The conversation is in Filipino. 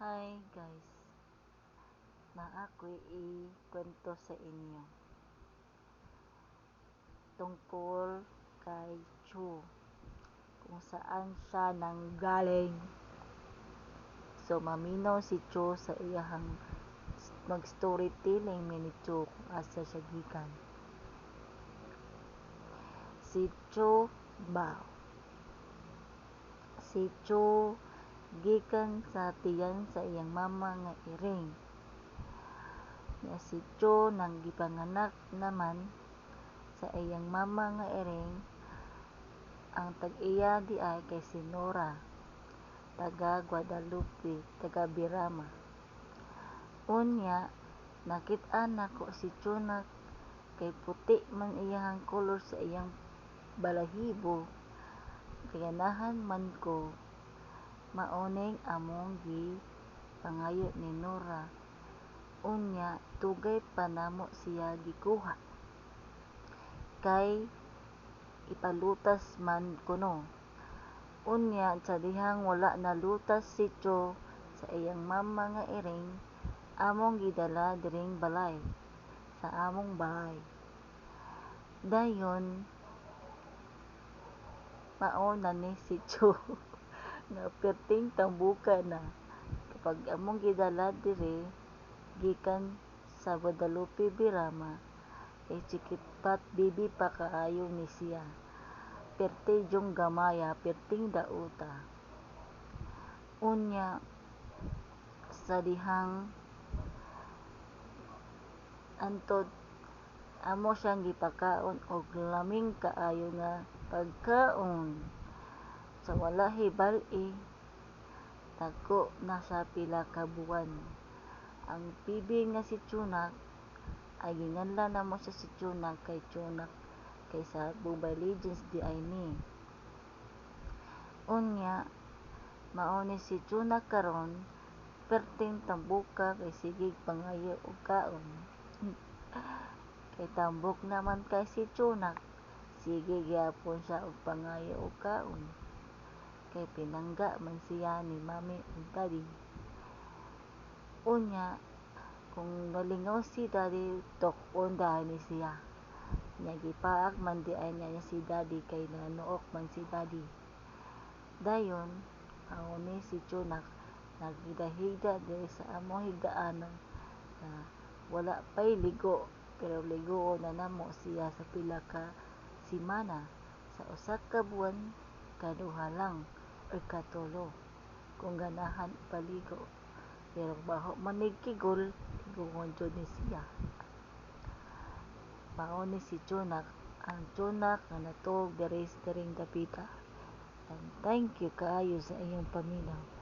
Hi guys, na ako'y ikwento sa inyo tungkol kay Chu kung saan siya nanggaling. So maminaw si Chu sa iyahang mag storytelling ni Chu kung asa siya gikan. Si Chu Bao Si Chu gikan sa tiyan sa iyang mama nga iring. Nga si Cho nang gipanganak naman sa iyang mama nga iring ang tag-iya di ay kay si Nora taga Guadalupe taga Birama. Unya nakit-an nako si Chuna kay puti man iyang color sa iyang balahibo kay ganahan man ko Maoning among gi pangayo ni Nora. Unya tugay pa namo siya gikuha. Kay ipalutas man kuno. Unya sa dihang wala nalutas si Cho sa iyang mama nga iring among gidala diring balay sa among bahay. Dayon mao na ni si Cho nga perting tambuka na kapag among gidala diri gikan sa Guadalupe Birama kay pat bibi pa kaayo ni siya. Perte jong gamaya perting dauta. Unya sa dihang antod amo siyang gipakaon og laming kaayo nga pagkaon sa wala hibal-i dagko na sa pila ka buwan. Ang bibi nga si Chunak ay ginganlan namo siya si Chunak kay Chunak kay sa Mobile Legends di ay unya mao ni si Chunak karon perting tambuka kay sigig pangayo og kaon. Kay tambok naman kay si Chunak sige gyapon siya og pangayo og kaon kay pinangga man siya ni mami ug daddy. Unya, kung nalingaw si daddy, tok-on ni siya. Nya gipaak man di niya si daddy kay nanuok man si daddy. Dayon, mao ni si Chunak naghida-hida diri sa amo higdaanan na wala pay ligo pero ligoon na namo siya sa pila ka semana sa usa ka buwan kaduha lang ikatulo. Kung ganahan paligo pero baho manigkigol tigugon jud ni siya. Mao ni si Chunak ang Chunak nga natuog diri sa diring dapita and thank you kaayo sa iyong paminaw